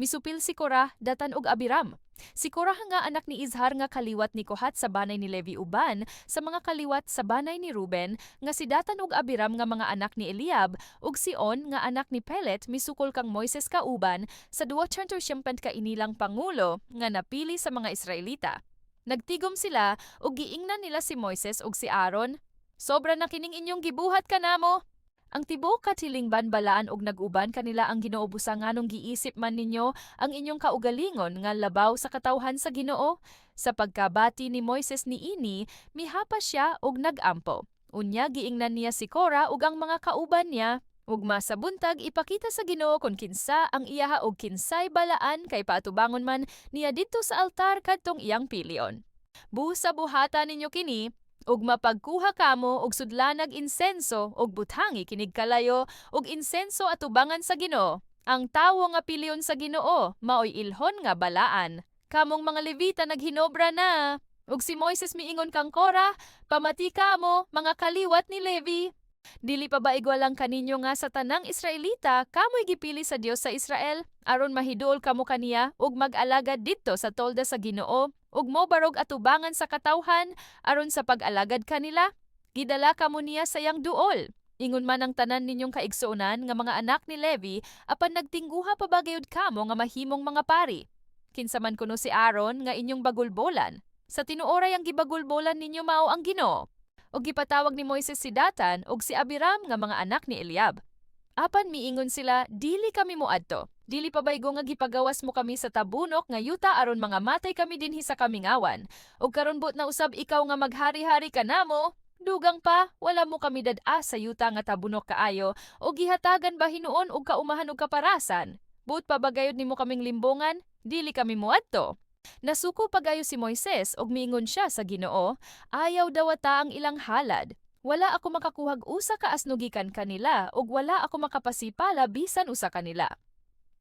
misupil si Korah datan og Abiram. Si Korah nga anak ni Izhar nga kaliwat ni Kohat sa banay ni Levi uban sa mga kaliwat sa banay ni Ruben nga si Datan ug Abiram nga mga anak ni Eliab ug si On nga anak ni Pelet misukol kang Moises kauban sa duwa ka inilang pangulo nga napili sa mga Israelita. Nagtigom sila ug giingnan nila si Moises ug si Aaron. Sobra na kining inyong gibuhat kanamo. Ang tibok katilingban balaan og naguban kanila ang Ginoo busa nganong giisip man ninyo ang inyong kaugalingon nga labaw sa katawhan sa Ginoo. Sa pagkabati ni Moises ni ini, mihapa siya og nagampo. Unya giingnan niya si Cora ug ang mga kauban niya. Ug masabuntag ipakita sa Ginoo kung kinsa ang iyaha og kinsay balaan kay paatubangon man niya didto sa altar kadtong iyang pilion. Busa buhata ninyo kini ug mapagkuha kamo og sudlanag insenso ug buthangi kinig kalayo ug insenso atubangan sa Ginoo. Ang tawo nga piliyon sa Ginoo maoy ilhon nga balaan. Kamong mga Levita naghinobra na. Ug si Moises miingon kang Kora, pamati kamo mga kaliwat ni Levi. Dili pa ba igwalang kaninyo nga sa tanang Israelita kamoy gipili sa Dios sa Israel aron mahiduol kamo kaniya ug mag-alagad didto sa tolda sa Ginoo ug mo barog atubangan sa katawhan aron sa pag-alagad kanila gidala kamo niya sa yang duol. Ingon man ang tanan ninyong kaigsuonan nga mga anak ni Levi apan nagtingguha pa ba gayud kamo nga mahimong mga pari? Kinsa man kuno si Aaron nga inyong bagulbolan? Sa tinuoray ang gibagulbolan ninyo mao ang Ginoo? Ug gipatawag ni Moises si Datan ug si Abiram nga mga anak ni Eliab? Apan miingon sila dili kami moadto Dili pa baygo nga gipagawas mo kami sa tabunok nga yuta aron mga matay kami dinhi sa kamingawan. Ug karon but na usab ikaw nga maghari-hari ka namo, dugang pa wala mo kami dad-a sa yuta nga tabunok kaayo o gihatagan ba hinuon og kaumahan og kaparasan. But pa bagayod nimo kaming limbongan, dili kami muadto. Nasuko pagayo si Moises og miingon siya sa Ginoo, ayaw daw ata ang ilang halad. Wala ako makakuhag usa ka asnugikan kanila ug wala ako makapasipala bisan usa kanila.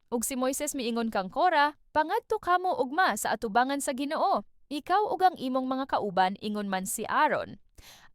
Ug si Moises miingon kang Kora, pangadto kamo ugma sa atubangan sa Ginoo. Ikaw ug ang imong mga kauban ingon man si Aaron.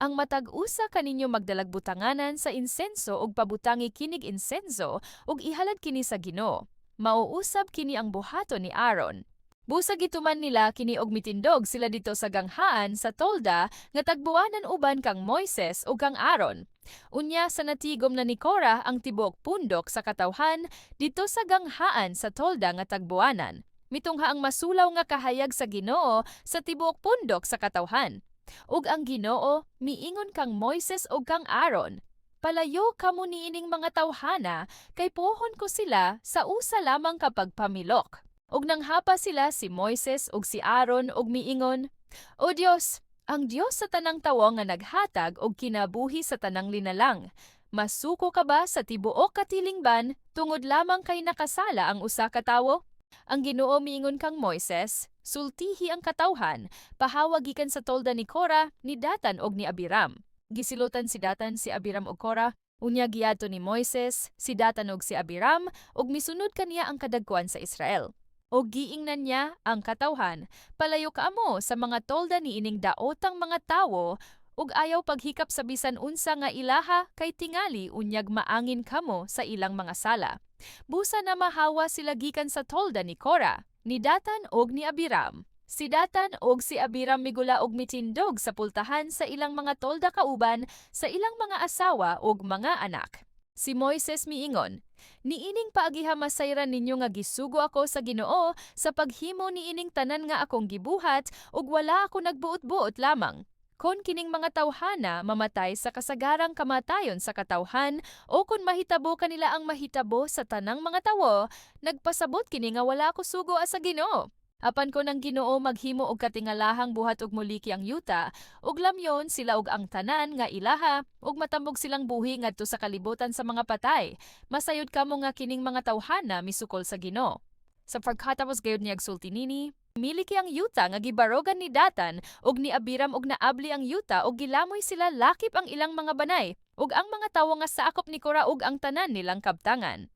Ang matag-usa kaninyo magdalag butanganan sa insenso ug pabutangi kinig insenso ug ihalad kini sa Ginoo. Mauusab kini ang buhato ni Aaron. Busag ituman nila kini og mitindog sila dito sa ganghaan sa tolda nga tagbuanan uban kang Moises ug kang Aaron. Unya sa natigom na ni Korah ang tibok pundok sa katawhan dito sa ganghaan sa tolda nga tagbuanan. Mitungha ang masulaw nga kahayag sa Ginoo sa tibok pundok sa katawhan. Ug ang Ginoo miingon kang Moises ug kang Aaron, palayo kamo niining mga tawhana kay pohon ko sila sa usa lamang kapag pamilok. Ug nanghapa sila si Moises ug si Aaron ug miingon, O Dios, ang Dios sa tanang tawo nga naghatag og kinabuhi sa tanang linalang. Masuko ka ba sa tibuok katilingban tungod lamang kay nakasala ang usa ka tawo? Ang Ginoo miingon kang Moises, sultihi ang katawhan, pahawag gikan sa tolda ni Kora, ni Datan og ni Abiram. Gisilutan si Datan si Abiram og Kora, unya giadto ni Moises, si Datan og si Abiram, ug misunod kaniya ang kadagkuan sa Israel o giingnan niya ang katawhan. Palayo ka mo sa mga tolda ni ining daotang mga tawo ug ayaw paghikap sa bisan unsa nga ilaha kay tingali unyag maangin kamo sa ilang mga sala. Busa na mahawa sila gikan sa tolda ni Kora, ni Datan og ni Abiram. Si Datan og si Abiram migula og mitindog sa pultahan sa ilang mga tolda kauban sa ilang mga asawa ug mga anak. Si Moises miingon, Niining paagiha masayran ninyo nga gisugo ako sa Ginoo sa paghimo niining tanan nga akong gibuhat ug wala ako nagbuot-buot lamang. Kon kining mga tawhana mamatay sa kasagarang kamatayon sa katawhan o kon mahitabo kanila ang mahitabo sa tanang mga tawo, nagpasabot kini nga wala ako sugo sa Ginoo. Apan ko nang Ginoo maghimo og katingalahang buhat og muliki ang yuta, ug lamyon sila og ang tanan nga ilaha, ug matambog silang buhi ngadto sa kalibutan sa mga patay. Masayod kamo nga kining mga tawhana misukol sa Ginoo. Sa pagkatapos gayud ni agsulti nini, miliki ang yuta nga gibarogan ni Datan ug ni Abiram ug naabli ang yuta ug gilamoy sila lakip ang ilang mga banay ug ang mga tawo nga saakop ni Kora ug ang tanan nilang kabtangan.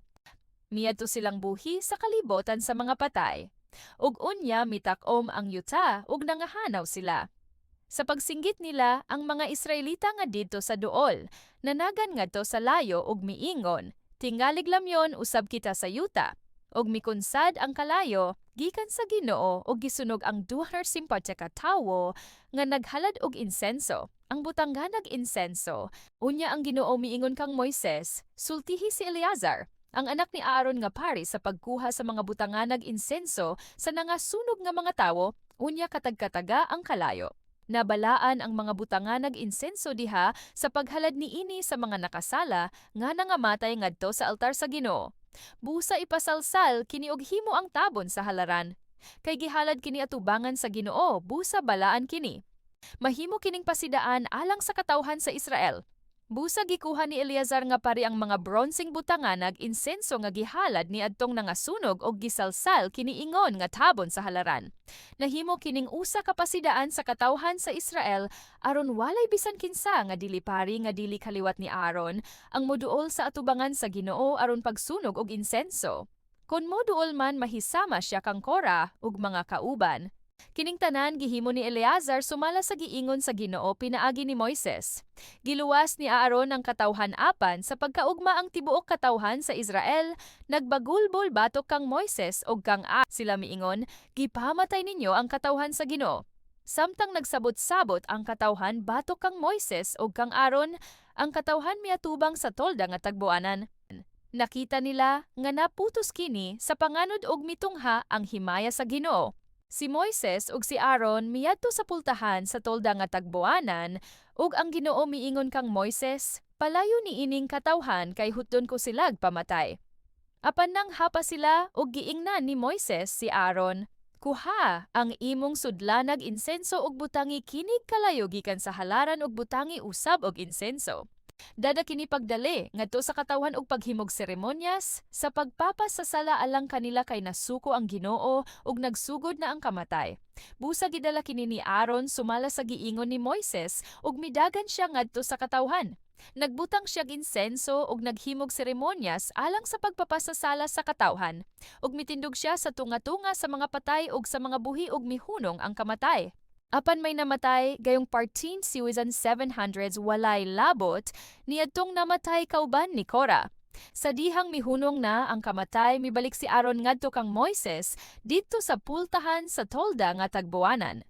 Miadto silang buhi sa kalibutan sa mga patay ug unya mitakom ang yuta ug nangahanaw sila. Sa pagsinggit nila ang mga Israelita nga didto sa duol, nanagan ngadto sa layo ug miingon, tingalig lamyon usab kita sa yuta. og mikunsad ang kalayo gikan sa Ginoo og gisunog ang 250 ka tawo nga naghalad og insenso. Ang butangganag insenso, unya ang Ginoo miingon kang Moises, sultihi si Eleazar, ang anak ni Aaron nga pari sa pagkuha sa mga butanganag insenso sa nangasunog nga mga tawo, unya katagkataga ang kalayo. Nabalaan ang mga butanganag insenso diha sa paghalad niini sa mga nakasala nga nangamatay ngadto sa altar sa Ginoo. Busa ipasalsal kini og himo ang tabon sa halaran. Kay gihalad kini atubangan sa Ginoo, busa balaan kini. Mahimo kining pasidaan alang sa katawhan sa Israel. Busa gikuha ni Eleazar nga pari ang mga bronseng butanganag insenso nga gihalad ni adtong nangasunog og gisalsal kini ingon nga tabon sa halaran. Nahimo kining usa ka pasidaan sa katawhan sa Israel aron walay bisan kinsa nga dili pari nga dili kaliwat ni Aaron ang moduol sa atubangan sa Ginoo aron pagsunog og insenso. Kon moduol man mahisama siya kang Kora ug mga kauban. Kining tanan gihimo ni Eleazar sumala sa giingon sa Ginoo pinaagi ni Moises. Giluwas ni Aaron ang katawhan apan sa pagkaugma ang tibuok katawhan sa Israel, nagbagulbol batok kang Moises og kang A. Sila miingon, gipamatay ninyo ang katawhan sa Ginoo. Samtang nagsabot-sabot ang katawhan batok kang Moises og kang Aaron, ang katawhan miatubang sa tolda nga tagbuanan. Nakita nila nga naputos kini sa panganod og mitungha ang himaya sa Ginoo. Si Moises ug si Aaron miyadto sa pultahan sa tolda nga tagbuanan ug ang Ginoo miingon kang Moises, palayo ni ining katawhan kay hutdon ko silag pamatay. Apan nang hapa sila ug giingnan ni Moises si Aaron, kuha ang imong sudlanag insenso ug butangi kinig kalayo gikan sa halaran ug butangi usab og insenso. Dada kini pagdali ngadto sa katawhan og paghimog seremonyas sa pagpapasasala alang kanila kay nasuko ang Ginoo ug nagsugod na ang kamatay. Busa gidala kini ni Aaron sumala sa giingon ni Moises ug midagan siya ngadto sa katawhan. Nagbutang siya insenso ug naghimog seremonyas alang sa pagpapasasala sa katawhan. Ug mitindog siya sa tunga-tunga sa mga patay ug sa mga buhi ug mihunong ang kamatay. Apan may namatay, gayong partin siwisan 700s walay labot, niadtong namatay kauban ni Cora. Sa dihang mihunong na ang kamatay, mibalik si Aaron ngadto kang Moises dito sa pultahan sa tolda nga tagbuanan.